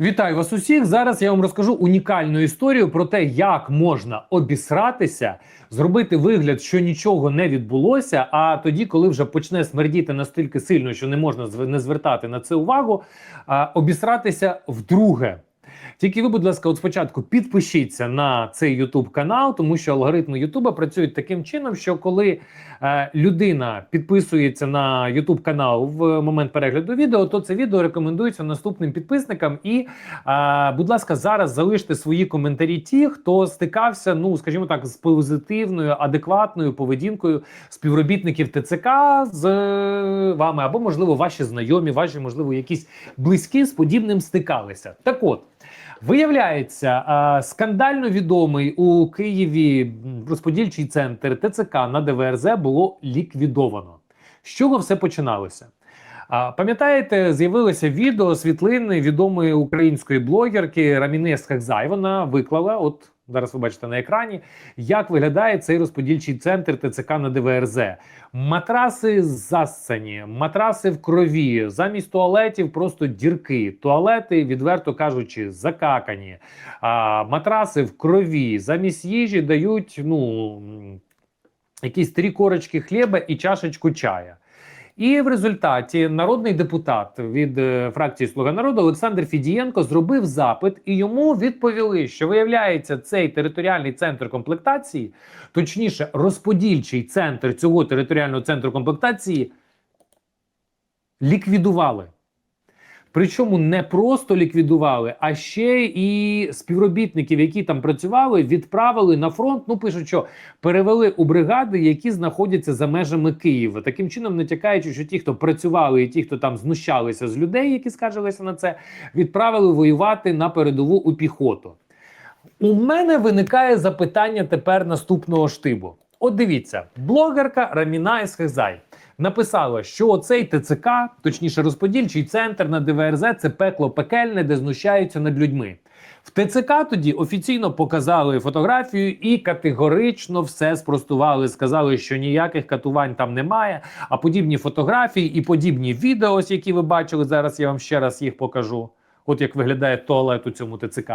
Вітаю вас усіх. Зараз я вам розкажу унікальну історію про те, як можна обісратися, зробити вигляд, що нічого не відбулося. А тоді, коли вже почне смердіти настільки сильно, що не можна не звертати на це увагу, обісратися вдруге. Тільки ви, будь ласка, от спочатку підпишіться на цей YouTube канал, тому що алгоритми Ютуба працюють таким чином, що коли е, людина підписується на YouTube канал в момент перегляду відео, то це відео рекомендується наступним підписникам. І, е, будь ласка, зараз залиште свої коментарі ті, хто стикався, ну скажімо так, з позитивною, адекватною поведінкою співробітників ТЦК з е, вами, або можливо ваші знайомі, ваші можливо якісь близькі з подібним стикалися. Так от. Виявляється, скандально відомий у Києві розподільчий центр ТЦК на ДВРЗ було ліквідовано. З чого все починалося? Пам'ятаєте, з'явилося відео світлини відомої української блогерки Раміни Схакзай. Вона виклала, от зараз ви бачите на екрані, як виглядає цей розподільчий центр ТЦК на ДВРЗ. Матраси зассані, матраси в крові, замість туалетів просто дірки. Туалети, відверто кажучи, закакані. А, матраси в крові. Замість їжі дають ну, якісь три корочки хліба і чашечку чая. І в результаті народний депутат від е, фракції Слуга народу Олександр Фідієнко зробив запит, і йому відповіли, що виявляється, цей територіальний центр комплектації, точніше, розподільчий центр цього територіального центру комплектації ліквідували. Причому не просто ліквідували, а ще і співробітників, які там працювали, відправили на фронт. Ну пишуть, що перевели у бригади, які знаходяться за межами Києва. Таким чином, натякаючи, що ті, хто працювали, і ті, хто там знущалися з людей, які скаржилися на це, відправили воювати на передову у піхоту. У мене виникає запитання тепер наступного штибу. От дивіться, блогерка Раміна Есхезай написала, що цей ТЦК, точніше розподільчий центр на ДВРЗ, це пекло пекельне, де знущаються над людьми. В ТЦК тоді офіційно показали фотографію і категорично все спростували. Сказали, що ніяких катувань там немає. А подібні фотографії і подібні відео, які ви бачили зараз. Я вам ще раз їх покажу. От як виглядає туалет у цьому ТЦК.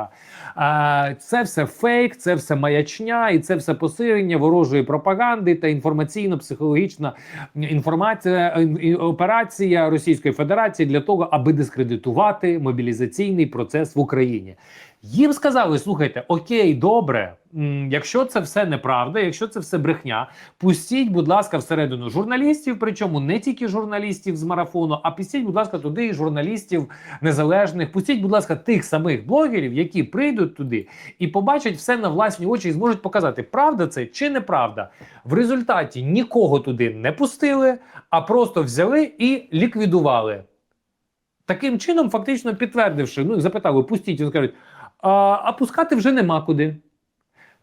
А, це все фейк, це все маячня, і це все посилення ворожої пропаганди та інформаційно-психологічна інформація операція Російської Федерації для того, аби дискредитувати мобілізаційний процес в Україні. Їм сказали: слухайте, окей, добре, якщо це все неправда, якщо це все брехня, пустіть, будь ласка, всередину журналістів, причому не тільки журналістів з марафону, а пустіть, будь ласка, туди і журналістів незалежних. Пустіть, будь ласка, тих самих блогерів, які прийдуть туди і побачать все на власні очі і зможуть показати, правда це чи неправда. В результаті нікого туди не пустили, а просто взяли і ліквідували. Таким чином, фактично підтвердивши, ну запитали, пустіть, вони кажуть, а, пускати вже нема куди.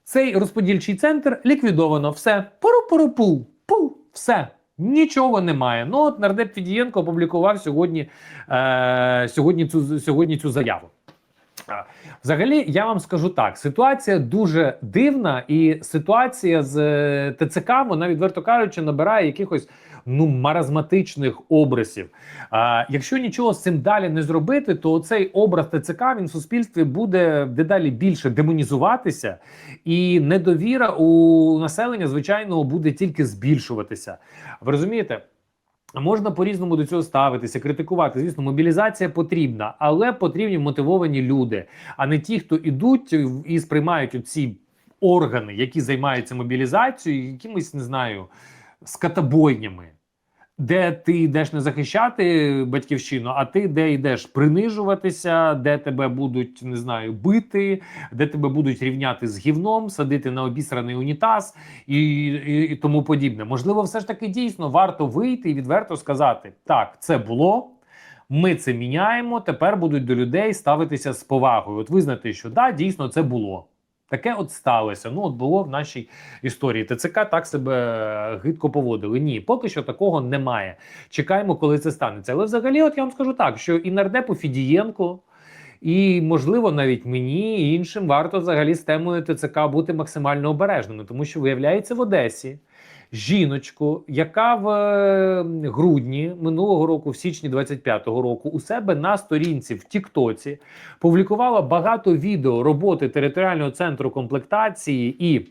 Цей розподільчий центр ліквідовано. Все. Пору-пору-пу. Пу. Все. Нічого немає. Ну, от нардеп Фідієнко опублікував сьогодні, е, сьогодні, цю, сьогодні цю заяву. Взагалі, я вам скажу так: ситуація дуже дивна, і ситуація з е, ТЦК, вона відверто кажучи, набирає якихось ну маразматичних образів. А, якщо нічого з цим далі не зробити, то цей образ ТЦК він в суспільстві буде дедалі більше демонізуватися, і недовіра у населення, звичайно, буде тільки збільшуватися. Ви розумієте? Можна по-різному до цього ставитися, критикувати. Звісно, мобілізація потрібна, але потрібні мотивовані люди, а не ті, хто ідуть і сприймають ці органи, які займаються мобілізацією, якимись не знаю, скатобойнями, де ти йдеш не захищати батьківщину, а ти де йдеш принижуватися, де тебе будуть не знаю бити, де тебе будуть рівняти з гівном, садити на обісраний унітаз і, і, і тому подібне. Можливо, все ж таки дійсно варто вийти і відверто сказати: так, це було. Ми це міняємо. Тепер будуть до людей ставитися з повагою. От визнати, що да, дійсно це було. Таке от сталося. Ну, от було в нашій історії. ТЦК так себе гидко поводили. Ні, поки що такого немає. Чекаємо, коли це станеться. Але взагалі, от я вам скажу так, що і нардепу Фідієнко, і, можливо, навіть мені і іншим варто взагалі з темою ТЦК бути максимально обережними, тому що виявляється в Одесі. Жіночку, яка в е, грудні минулого року, в січні 25-го року, у себе на сторінці в Тіктоці публікувала багато відео роботи територіального центру комплектації і.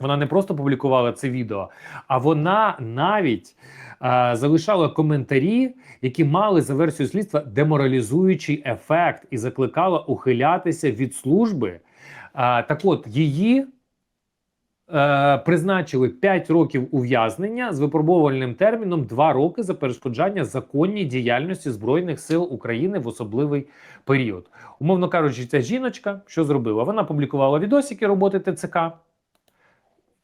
Вона не просто публікувала це відео, а вона навіть е, залишала коментарі, які мали за версією слідства деморалізуючий ефект, і закликала ухилятися від служби. Е, так от її е, призначили 5 років ув'язнення з випробувальним терміном 2 роки за перешкоджання законній діяльності Збройних сил України в особливий період. Умовно кажучи, ця жіночка що зробила? Вона публікувала відосики роботи ТЦК.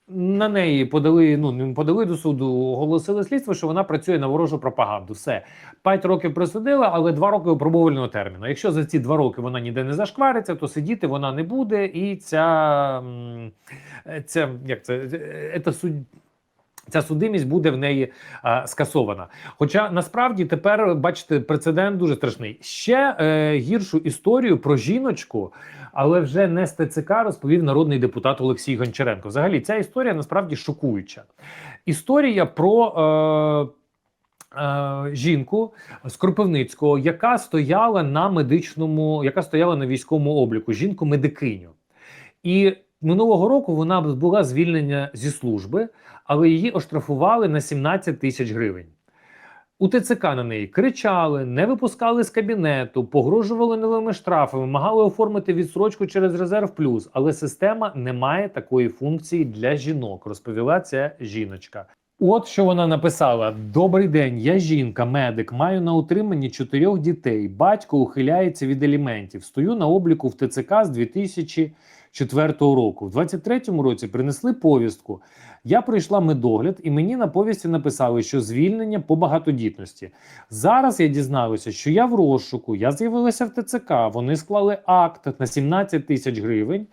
На неї подали, ну не подали до суду, оголосили слідство, що вона працює на ворожу пропаганду. Все п'ять років присудили, але два роки випробувального терміну. Якщо за ці два роки вона ніде не зашквариться, то сидіти вона не буде, і ця, ця як це, це суд. Ця судимість буде в неї а, скасована. Хоча насправді тепер бачите, прецедент дуже страшний. Ще е, гіршу історію про жіночку, але вже не з ТЦК розповів народний депутат Олексій Гончаренко. Взагалі, ця історія насправді шокуюча. Історія про. Е, е, Жінку з Кропивницького, яка стояла на медичному, яка стояла на військовому обліку, жінку медикиню, і минулого року вона була звільнена зі служби, але її оштрафували на 17 тисяч гривень. У ТЦК на неї кричали, не випускали з кабінету, погрожували новими штрафами, вимагали оформити відсрочку через резерв плюс. Але система не має такої функції для жінок, розповіла ця жіночка. От що вона написала: Добрий день, я жінка, медик, маю на утриманні чотирьох дітей. Батько ухиляється від аліментів. Стою на обліку в ТЦК з 2004 року. В 23-му році принесли повістку. Я пройшла медогляд, і мені на повісті написали, що звільнення по багатодітності. Зараз я дізналася, що я в розшуку, я з'явилася в ТЦК. Вони склали акт на 17 тисяч гривень.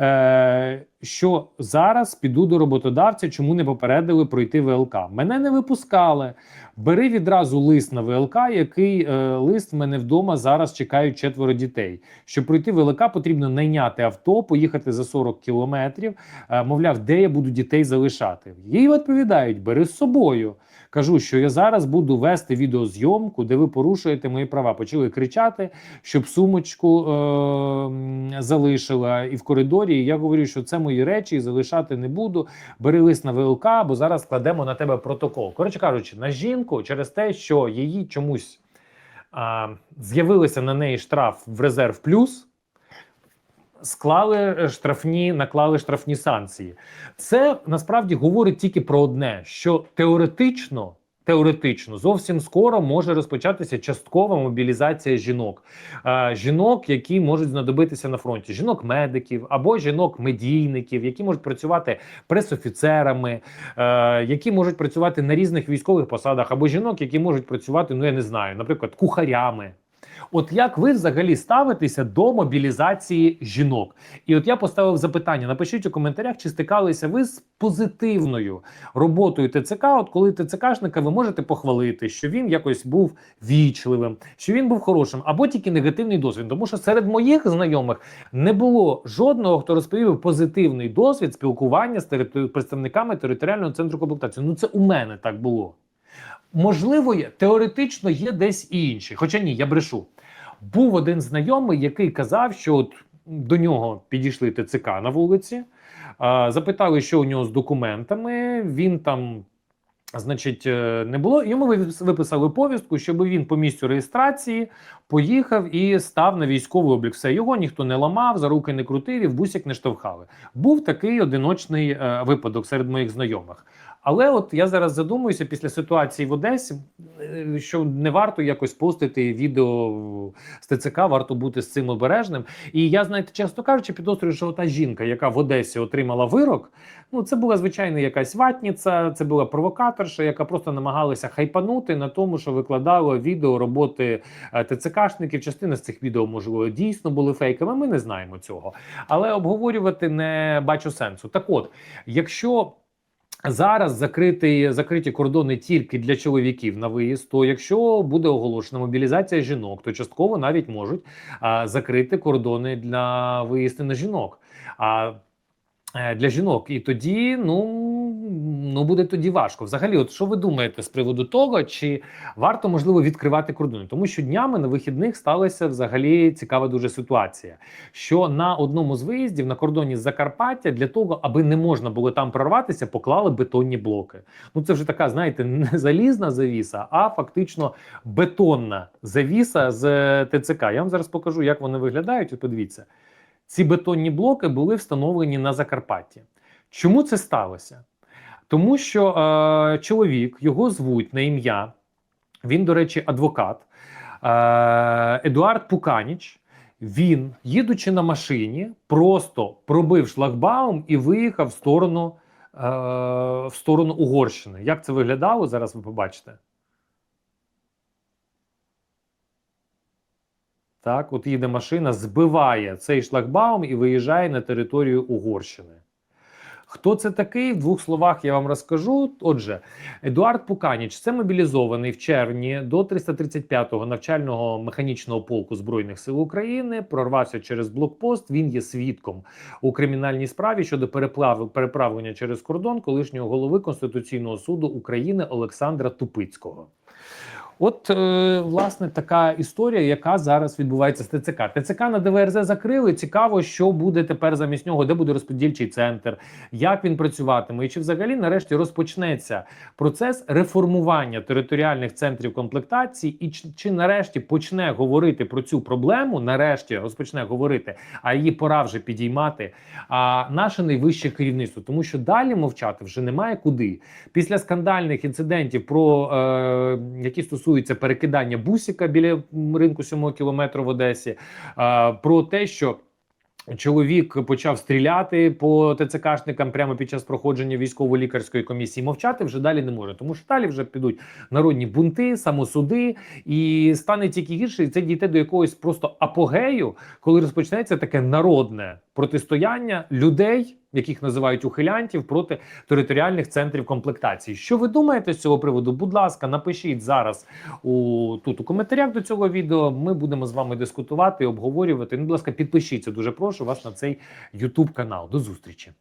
Е, що зараз піду до роботодавця, чому не попередили пройти ВЛК. Мене не випускали. Бери відразу лист на ВЛК, який е, лист в мене вдома зараз чекають четверо дітей. Щоб пройти ВЛК, потрібно найняти авто, поїхати за 40 кілометрів. Е, мовляв, де я буду дітей залишати. Їй відповідають: бери з собою. Кажу, що я зараз буду вести відеозйомку, де ви порушуєте мої права. Почали кричати, щоб сумочку е- залишила і в коридорі. І я говорю, що це мої речі і залишати не буду. Бери лист на ВЛК, бо зараз складемо на тебе протокол. Коротше кажучи, на жінку через те, що її чомусь а, з'явилися на неї штраф в резерв плюс. Склали штрафні, наклали штрафні санкції. Це насправді говорить тільки про одне: що теоретично, теоретично. Зовсім скоро може розпочатися часткова мобілізація жінок, жінок, які можуть знадобитися на фронті, жінок-медиків або жінок-медійників, які можуть працювати пресофіцерами, які можуть працювати на різних військових посадах, або жінок, які можуть працювати, ну я не знаю, наприклад, кухарями. От як ви взагалі ставитеся до мобілізації жінок? І от я поставив запитання: напишіть у коментарях, чи стикалися ви з позитивною роботою ТЦК? От коли ТЦКшника ви можете похвалити, що він якось був вічливим, що він був хорошим, або тільки негативний досвід. Тому що серед моїх знайомих не було жодного, хто розповів позитивний досвід спілкування з територи... представниками територіального центру комплектації. Ну це у мене так було. Можливо, теоретично є десь інші. Хоча ні, я брешу. Був один знайомий, який казав, що от до нього підійшли ТЦК на вулиці, запитали, що у нього з документами. Він там, значить, е, не було. Йому виписали повістку, щоб він по місцю реєстрації поїхав і став на військовий облік. Все його ніхто не ламав, за руки не крутив і в бусик не штовхали. Був такий одиночний е, випадок серед моїх знайомих. Але от я зараз задумуюся після ситуації в Одесі, е, що не варто якось постити відео з ТЦК, варто бути з цим обережним. І я знаєте, часто кажучи, підозрюю, що та жінка, яка в Одесі отримала вирок, ну це була звичайно якась ватніця, це була провокаторша, яка просто намагалася хайпанути на тому, що викладала відео роботи е, ТЦКшників. Частина з цих відео можливо дійсно були фейками. Ми не знаємо цього, але обговорювати не бачу сенсу. Так, от, якщо Зараз закритий закриті кордони тільки для чоловіків на виїзд. То якщо буде оголошена мобілізація жінок, то частково навіть можуть а, закрити кордони для виїзду на жінок. А е, для жінок, і тоді ну ну буде тоді важко. Взагалі, от що ви думаєте з приводу того, чи варто можливо відкривати кордони? Тому що днями на вихідних сталася взагалі цікава дуже ситуація. Що на одному з виїздів на кордоні з Закарпаття для того, аби не можна було там прорватися, поклали бетонні блоки. Ну це вже така, знаєте, не залізна завіса, а фактично бетонна завіса з е, ТЦК. Я вам зараз покажу, як вони виглядають. От подивіться, ці бетонні блоки були встановлені на Закарпатті. Чому це сталося? Тому що е, чоловік, його звуть на ім'я, він, до речі, адвокат е, Едуард Пуканіч. Він, їдучи на машині, просто пробив шлагбаум і виїхав в сторону, е, в сторону Угорщини. Як це виглядало? Зараз ви побачите. Так, от їде машина, збиває цей шлагбаум і виїжджає на територію Угорщини. Хто це такий? В двох словах я вам розкажу. Отже, Едуард Пуканіч це мобілізований в червні до 335-го навчального механічного полку Збройних сил України. Прорвався через блокпост. Він є свідком у кримінальній справі щодо переплав... переправлення через кордон колишнього голови Конституційного суду України Олександра Тупицького. От, е, власне, така історія, яка зараз відбувається з ТЦК. ТЦК на ДВРЗ закрили. Цікаво, що буде тепер замість нього, де буде розподільчий центр, як він працюватиме, і чи взагалі нарешті розпочнеться процес реформування територіальних центрів комплектації, і чи, чи нарешті почне говорити про цю проблему? Нарешті розпочне говорити, а її пора вже підіймати. А наше найвище керівництво, тому що далі мовчати вже немає куди. Після скандальних інцидентів, про е, які стосуються перекидання бусика біля ринку 7 кілометру в Одесі, про те, що Чоловік почав стріляти по ТЦКшникам прямо під час проходження військово-лікарської комісії. Мовчати вже далі не може, тому що далі вже підуть народні бунти, самосуди, і стане тільки гірше. І це дійде до якогось просто апогею, коли розпочнеться таке народне протистояння людей, яких називають ухилянтів, проти територіальних центрів комплектації. Що ви думаєте з цього приводу? Будь ласка, напишіть зараз у тут у коментарях до цього відео. Ми будемо з вами дискутувати, обговорювати. Ну, будь ласка, підпишіться. Дуже прошу вас на цей YouTube канал. До зустрічі.